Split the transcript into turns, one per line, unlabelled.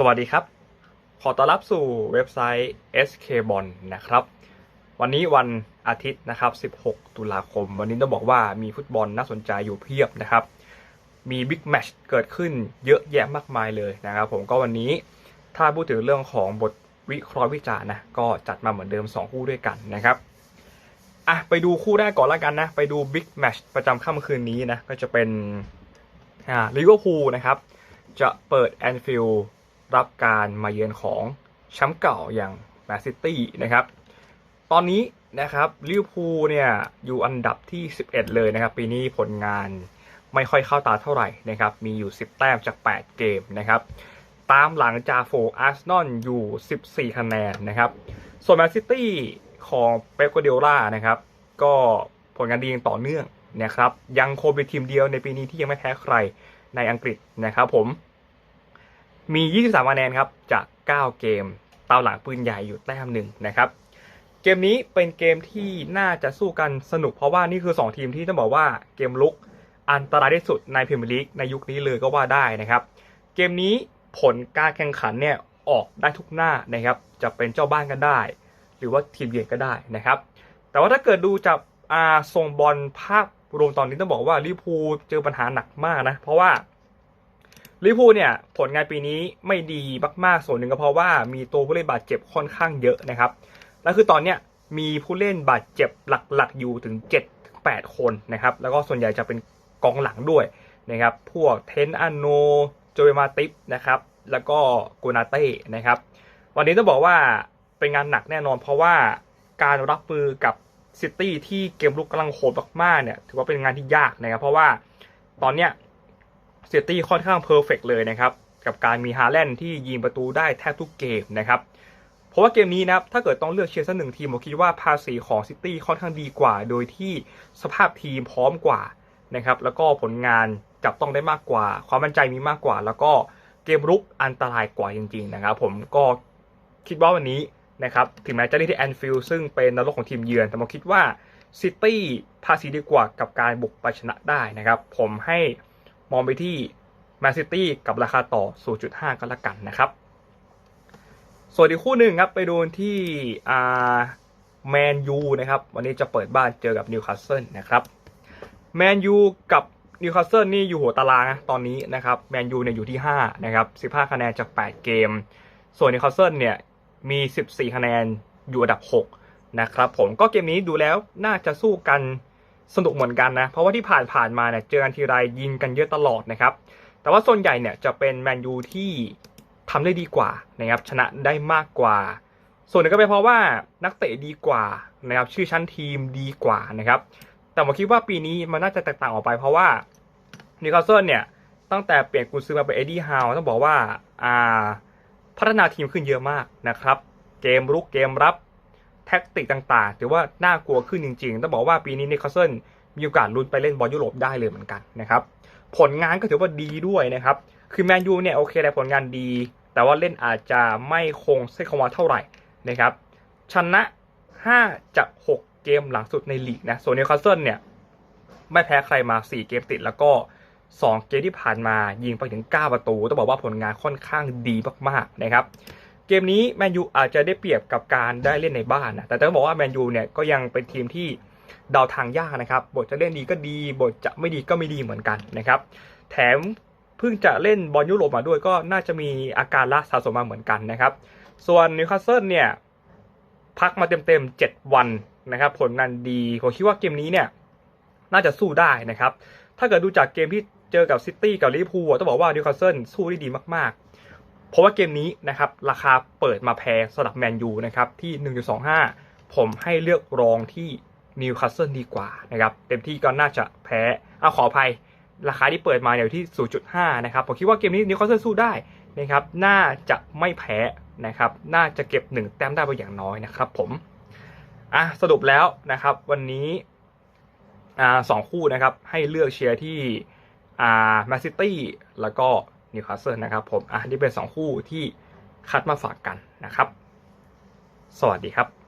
สวัสดีครับ ขอต้อนรับสู่เว็บไซต์ SK b o n นะครับ วันนี้วันอาทิตย์นะครับ 16 ตุลาคม วันนี้ต้องบอกว่ามีฟุตบอลน่าสนใจอยู่เพียบนะครับ มีบิ๊กแมชเกิดขึ้นเยอะแยะมากมายเลยนะครับผมก็วันนี้ถ้าพูดถึงเรื่องของบทวิเคราะห์วิจารณ์นะ ก็จัดมาเหมือนเดิม 2 คู่ด้วยกันนะครับอะไปดูคู่แรกก่อนล้วกันนะ ไปดูบิ๊กแมชประจำค่ำคืนนี้นะ ก็จะเป็นอ่าลิเวอร์พูลนะครับ จะเปิดแอนฟิลด์ รับการมาเยือนของแชมป์เก่าอย่างแมนซิตี้นะครับ ตอนนี้นะครับลิเวอร์พูลเนี่ยอยู่อันดับที่ 11 เลยนะครับ ปีนี้ผลงานไม่ค่อยเข้าตาเท่าไหร่นะครับ มีอยู่ 10 แต้มจาก 8 เกมนะครับ ตามหลังจาโฟอาร์เซนอลอยู่ 14 คะแนนนะครับ ส่วนแมนซิตี้ของเป๊ปกัวเดล่านะครับ ก็ผลงานดีอย่างต่อเนื่องนะครับ ยังคงเป็นทีมเดียวในปีนี้ที่ยังไม่แพ้ใครในอังกฤษนะครับผม มี 23คะแนนครับจาก 9 เกมตาหลังปืนใหญ่อยู่แต้มหนึ่งนะครับเกมนี้เป็นเกมที่น่าจะสู้กันสนุกเพราะว่านี่คือ 2 ทีมที่ต้องบอกว่าเกมลุกอันตรายที่สุดในพรีเมียร์ลีกในยุคนี้เลยก็ว่าได้นะครับ เกมนี้ผลการแข่งขันเนี่ยออกได้ทุกหน้านะครับจะเป็นเจ้าบ้านก็ได้ หรือว่าทีมเยือนก็ได้นะครับ แต่ว่าถ้าเกิดดูจากอาทรงบอลภาพรวมตอนนี้ต้องบอกว่าลิพูเจอปัญหาหนักมากนะ เพราะว่า ลิพูเนี่ยผลงานปีนี้ไม่ดีมากๆส่วนหนึ่งก็เพราะว่ามีตัวผู้เล่นบาดเจ็บค่อนข้างเยอะนะครับ แล้วคือตอนเนี้ยมีผู้เล่นบาดเจ็บหลักๆอยู่ถึง 7 8 คนนะครับ แล้วก็ส่วนใหญ่จะเป็นกองหลังด้วยนะครับ พวกเทนอันโนโจเอมาติฟนะครับ แล้วก็กูนาเต้นะครับ วันนี้ต้องบอกว่าเป็นงานหนักแน่นอนเพราะว่าการรับมือกับซิตี้ที่เกมลุกกำลังโหดมากๆเนี่ยถือว่าเป็นงานที่ยากนะครับ เพราะว่าตอนเนี้ย เซตี้ค่อนข้างเพอร์เฟกเลยนะครับ กับการมีฮาแลนด์ที่ยิงประตูได้แทบทุกเกมนะครับ เพราะว่าเกมนี้นะครับ ถ้าเกิดต้องเลือกเชียร์สักหนึ่งทีม ผมคิดว่าภาษีของซิตี้ค่อนข้างดีกว่า โดยที่สภาพทีมพร้อมกว่านะครับ แล้วก็ผลงานจับต้องได้มากกว่า ความมั่นใจมีมากกว่า แล้วก็เกมรุกอันตรายกว่าจริง ๆ นะครับ ผมก็คิดว่าวันนี้นะครับถึงแม้จะเล่นที่แอนฟิลด์ซึ่งเป็นนรกของทีมเยือน แต่ผมคิดว่าซิตี้ภาษีดีกว่ากับการบุกไปชนะได้นะครับ ผมให้ มองไปที่แมนซิตี้กับราคาต่อ 0.5 ก็แล้วกันนะครับ ส่วนอีกคู่หนึ่งครับ ไปดูที่อ่าแมนยูนะครับ วันนี้จะเปิดบ้านเจอกับนิวคาสเซิลนะครับแมนยูกับนิวคาสเซิลนี่อยู่หัวตารางนะตอนนี้นะครับแมนยูเนี่ยอยู่ที่ 5 นะครับ 15 คะแนนจาก 8 เกม ส่วนนิวคาสเซิลเนี่ยมี 14 คะแนนอยู่อันดับ 6 นะครับผมก็เกมนี้ดูแล้วน่าจะสู้กัน สนุกเหมือนกันนะ เพราะว่าที่ผ่านผ่านๆมาเนี่ยเจอกันทีไรยิงกันเยอะตลอดนะครับ แต่ว่าส่วนใหญ่เนี่ยจะเป็นแมนยูที่ทำได้ดีกว่านะครับชนะได้มากกว่า ส่วนหนึ่งก็เป็นเพราะว่านักเตะดีกว่านะครับชื่อชั้นทีมดีกว่านะครับ แต่ผมคิดว่าปีนี้มันน่าจะแตกต่างออกไปเพราะว่านิวคาสเซิลเนี่ยตั้งแต่เปลี่ยนกุญซือมาเป็นเอ็ดดี้ฮาวต้องบอกว่าอ่าพัฒนาทีมขึ้นเยอะมากนะครับ เกมรุกเกมรับ แท็กติกต่างๆ ถือว่าน่ากลัวขึ้นจริงๆ ต้องบอกว่าปีนี้นิคาสเซิลมีโอกาสลุ้นไปเล่นบอลยุโรปได้เลยเหมือนกันนะครับ ผลงานก็ถือว่าดีด้วยนะครับ คือแมนยูเนี่ยโอเคแหละผลงานดี แต่ว่าเล่นอาจจะไม่คงเส้นคงวาเท่าไหร่นะครับ ชนะ 5 จาก 6 เกมหลังสุดในลีกนะ ส่วนนิวคาสเซิลเนี่ยไม่แพ้ใครมา 4 เกมติดแล้วก็ 2 เกมที่ผ่านมายิงไปถึง 9 ประตู ต้องบอกว่าผลงานค่อนข้างดีมากๆนะครับ เกมนี้แมนยูอาจจะได้เปรียบกับการได้เล่นในบ้านนะแต่ต้องบอกว่าแมนยูเนี่ยก็ยังเป็นทีมที่เดาทางยากนะครับ บทจะเล่นดีก็ดี บทจะไม่ดีก็ไม่ดีเหมือนกันนะครับ แถมเพิ่งจะเล่นบอลยุโรปมาด้วยก็น่าจะมีอาการละสะสมมาเหมือนกันนะครับ ส่วนนิวคาสเซิลเนี่ยพักมาเต็มๆ 7 วันนะครับ ผลงานดีผมคิดว่าเกมนี้เนี่ยน่าจะสู้ได้นะครับ ถ้าเกิดดูจากเกมที่เจอกับซิตี้กับลิเวอร์พูลต้องบอกว่านิวคาสเซิลสู้ได้ดีมากๆ เพราะว่าเกมนี้นะครับราคาเปิดมาแพงสำหรับแมนยูนะครับที่ 1.25 ผมให้เลือกรองที่นิวคาสเซิลดีกว่านะครับเต็มที่ก็น่าจะแพ้เอาขออภัย ราคาที่เปิดมาเนี่ยอยู่ที่ 0.5 นะครับ ผมคิดว่าเกมนี้นิวคาสเซิลสู้ได้นะครับน่าจะไม่แพ้นะครับน่าจะเก็บ 1 แต้มได้ไปอย่างน้อยนะครับผมอะสรุปแล้วนะครับวันนี้อ่าสองคู่นะครับให้เลือกเชียร์ที่อ่าแมนซิตี้แล้วก็ นิวคาสเซิลนะครับผมอะนี่เป็น 2 คู่ที่คัดมาฝากกันนะครับ สวัสดีครับ